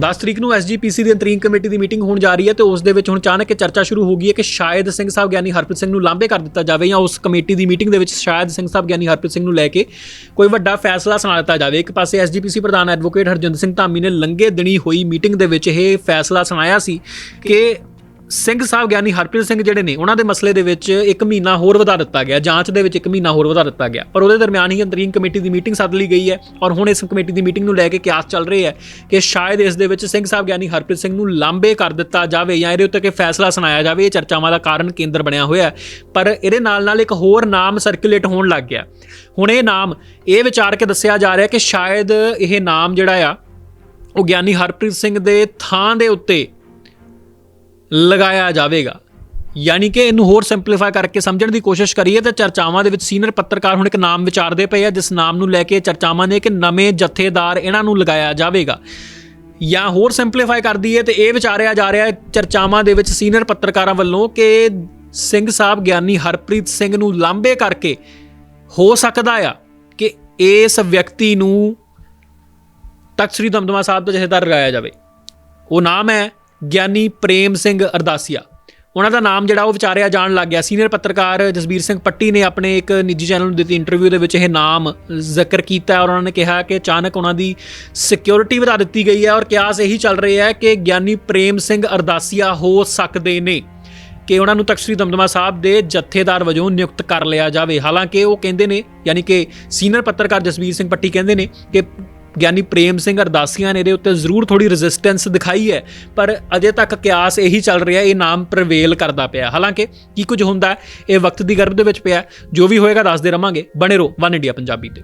10 ਤਰੀਕ ਨੂੰ ਐਸਜੀਪੀਸੀ ਦੀ ਅੰਤਰੀਮ ਕਮੇਟੀ ਦੀ ਮੀਟਿੰਗ ਹੋਣ ਜਾ ਰਹੀ ਹੈ ਤੇ ਉਸ ਦੇ ਵਿੱਚ ਹੁਣ ਅਚਾਨਕ ਚਰਚਾ ਸ਼ੁਰੂ ਹੋ ਗਈ ਹੈ ਕਿ ਸ਼ਾਇਦ ਸਿੰਘ ਸਾਹਿਬ ਗਿਆਨੀ ਹਰਪ੍ਰੀਤ ਸਿੰਘ ਨੂੰ ਲਾਂਭੇ ਕਰ ਦਿੱਤਾ ਜਾਵੇ ਜਾਂ ਉਸ ਕਮੇਟੀ ਦੀ ਮੀਟਿੰਗ ਦੇ ਵਿੱਚ ਸ਼ਾਇਦ ਸਿੰਘ ਸਾਹਿਬ ਗਿਆਨੀ ਹਰਪ੍ਰੀਤ ਸਿੰਘ ਨੂੰ ਲੈ ਕੇ ਕੋਈ ਵੱਡਾ ਫੈਸਲਾ ਸੁਣਾ ਦਿੱਤਾ ਜਾਵੇ। ਇੱਕ ਪਾਸੇ ਐਸਜੀਪੀਸੀ ਪ੍ਰਧਾਨ ਐਡਵੋਕੇਟ ਹਰਜਿੰਦਰ ਸਿੰਘ ਧਾਮੀ ਨੇ ਲੰਗੇ ਦਿਨੀ ਹੋਈ ਮੀਟਿੰਗ ਦੇ ਵਿੱਚ ਇਹ ਫੈਸਲਾ ਸੁਣਾਇਆ ਸੀ ਕਿ ਸਿੰਘ ਸਾਹਿਬ ਗਿਆਨੀ ਹਰਪ੍ਰੀਤ ਸਿੰਘ ਜਿਹੜੇ ਨੇ, ਉਹਨਾਂ ਦੇ ਮਸਲੇ ਦੇ ਵਿੱਚ ਇੱਕ ਮਹੀਨਾ ਹੋਰ ਵਧਾ ਦਿੱਤਾ ਗਿਆ, ਜਾਂਚ ਦੇ ਵਿੱਚ ਇੱਕ ਮਹੀਨਾ ਹੋਰ ਵਧਾ ਦਿੱਤਾ ਗਿਆ। ਪਰ ਉਹਦੇ ਦਰਮਿਆਨ ਹੀ ਅੰਤਰੀਮ ਕਮੇਟੀ ਦੀ ਮੀਟਿੰਗ ਸੱਦ ਲਈ ਗਈ ਹੈ ਔਰ ਹੁਣ ਇਸ ਕਮੇਟੀ ਦੀ ਮੀਟਿੰਗ ਨੂੰ ਲੈ ਕੇ ਕਿਆਸ ਚੱਲ ਰਹੀ ਹੈ ਕਿ ਸ਼ਾਇਦ ਇਸ ਦੇ ਵਿੱਚ ਸਿੰਘ ਸਾਹਿਬ ਗਿਆਨੀ ਹਰਪ੍ਰੀਤ ਸਿੰਘ ਨੂੰ ਲਾਂਬੇ ਕਰ ਦਿੱਤਾ ਜਾਵੇ ਜਾਂ ਇਹਦੇ ਉੱਤੇ ਕਿ ਫੈਸਲਾ ਸੁਣਾਇਆ ਜਾਵੇ। ਇਹ ਚਰਚਾਵਾਂ ਦਾ ਕਾਰਨ ਕੇਂਦਰ ਬਣਿਆ ਹੋਇਆ ਪਰ ਇਹਦੇ ਨਾਲ ਨਾਲ ਇੱਕ ਹੋਰ ਨਾਮ ਸਰਕੂਲੇਟ ਹੋਣ ਲੱਗ ਗਿਆ। ਹੁਣ ਇਹ ਨਾਮ ਇਹ ਵਿਚਾਰ ਕੇ ਦੱਸਿਆ ਜਾ ਰਿਹਾ ਕਿ ਸ਼ਾਇਦ ਇਹ ਨਾਮ ਜਿਹੜਾ ਆ, ਉਹ ਗਿਆਨੀ ਹਰਪ੍ਰੀਤ ਸਿੰਘ ਦੇ ਥਾਂ ਦੇ ਉੱਤੇ ਲਗਾਇਆ ਜਾਵੇਗਾ। ਯਾਨੀ ਕਿ ਇਹਨੂੰ ਹੋਰ ਸਿੰਪਲੀਫਾਈ ਕਰਕੇ ਸਮਝਣ ਦੀ ਕੋਸ਼ਿਸ਼ ਕਰੀਏ ਤਾਂ ਚਰਚਾਵਾਂ ਦੇ ਵਿੱਚ ਸੀਨੀਅਰ ਪੱਤਰਕਾਰ ਹੁਣ ਇੱਕ ਨਾਮ ਵਿਚਾਰਦੇ ਪਏ ਆ, ਜਿਸ ਨਾਮ ਨੂੰ ਲੈ ਕੇ ਚਰਚਾਵਾਂ ਨੇ ਕਿ ਨਵੇਂ ਜਥੇਦਾਰ ਇਹਨਾਂ ਨੂੰ ਲਗਾਇਆ ਜਾਵੇਗਾ। ਜਾਂ ਹੋਰ ਸਿੰਪਲੀਫਾਈ ਕਰ ਦਈਏ ਤੇ ਇਹ ਵਿਚਾਰਿਆ ਜਾ ਰਿਹਾ ਹੈ ਚਰਚਾਵਾਂ ਦੇ ਵਿੱਚ ਸੀਨੀਅਰ ਪੱਤਰਕਾਰਾਂ ਵੱਲੋਂ ਕਿ ਸਿੰਘ ਸਾਹਿਬ ਗਿਆਨੀ ਹਰਪ੍ਰੀਤ ਸਿੰਘ ਨੂੰ ਲਾਂਬੇ ਕਰਕੇ ਹੋ ਸਕਦਾ ਆ ਕਿ ਇਸ ਵਿਅਕਤੀ ਨੂੰ ਤਖਤ ਸ੍ਰੀ ਦਮਦਮਾ ਸਾਹਿਬ ਦਾ ਜਥੇਦਾਰ ਲਗਾਇਆ ਜਾਵੇ। ਉਹ ਨਾਮ ਹੈ ਗਿਆਨੀ ਪ੍ਰੇਮ ਸਿੰਘ ਅਰਦਾਸੀਆ। ਉਹਨਾਂ ਦਾ ਨਾਮ ਜਿਹੜਾ ਉਹ ਵਿਚਾਰਿਆ ਜਾਣ ਲੱਗ ਗਿਆ। ਸੀਨੀਅਰ ਪੱਤਰਕਾਰ ਜਸਬੀਰ ਸਿੰਘ ਪੱਟੀ ਨੇ ਆਪਣੇ ਇੱਕ ਨਿੱਜੀ ਚੈਨਲ ਨੂੰ ਦਿੱਤੀ ਇੰਟਰਵਿਊ ਦੇ ਵਿੱਚ ਇਹ ਨਾਮ ਜ਼ਿਕਰ ਕੀਤਾ ਔਰ ਉਹਨਾਂ ਨੇ ਕਿਹਾ ਕਿ ਅਚਾਨਕ ਉਹਨਾਂ ਦੀ ਸਿਕਿਉਰਿਟੀ ਵਧਾ ਦਿੱਤੀ ਗਈ ਹੈ ਔਰ ਕਿਆਸ ਇਹੀ ਚੱਲ ਰਿਹਾ ਹੈ ਕਿ ਗਿਆਨੀ ਪ੍ਰੇਮ ਸਿੰਘ ਅਰਦਾਸੀਆ ਹੋ ਸਕਦੇ ਨੇ ਕਿ ਉਹਨਾਂ ਨੂੰ ਤਖਤ ਸ੍ਰੀ ਦਮਦਮਾ ਸਾਹਿਬ ਦੇ ਜਥੇਦਾਰ ਵਜੋਂ ਨਿਯੁਕਤ ਕਰ ਲਿਆ ਜਾਵੇ। ਹਾਲਾਂਕਿ ਉਹ ਕਹਿੰਦੇ ਨੇ, ਯਾਨੀ ਕਿ ਸੀਨੀਅਰ ਪੱਤਰਕਾਰ ਜਸਬੀਰ ਸਿੰਘ ਪੱਟੀ ਕਹਿੰਦੇ ਨੇ ਕਿ ਗਿਆਨੀ ਪ੍ਰੇਮ ਸਿੰਘ ਅਰਦਾਸੀਆਂ ਨੇ ਇਹਦੇ ਉੱਤੇ ਜ਼ਰੂਰ ਥੋੜੀ ਰੈਜ਼ਿਸਟੈਂਸ ਦਿਖਾਈ ਹੈ, ਪਰ ਅਜੇ ਤੱਕ ਕਿਆਸ ਇਹੀ ਚੱਲ ਰਿਹਾ, ਇਹ ਨਾਮ ਪ੍ਰਵੇਲ ਕਰਦਾ ਪਿਆ। ਹਾਲਾਂਕਿ ਕੀ ਕੁਝ ਹੁੰਦਾ, ਇਹ ਵਕਤ ਦੀ ਗਰਭ ਦੇ ਵਿੱਚ ਪਿਆ, ਜੋ ਵੀ ਹੋਏਗਾ ਦੱਸਦੇ ਰਵਾਂਗੇ। ਬਣੇ ਰਹੋ, ਵਨ ਇੰਡੀਆ ਪੰਜਾਬੀ ਤੇ।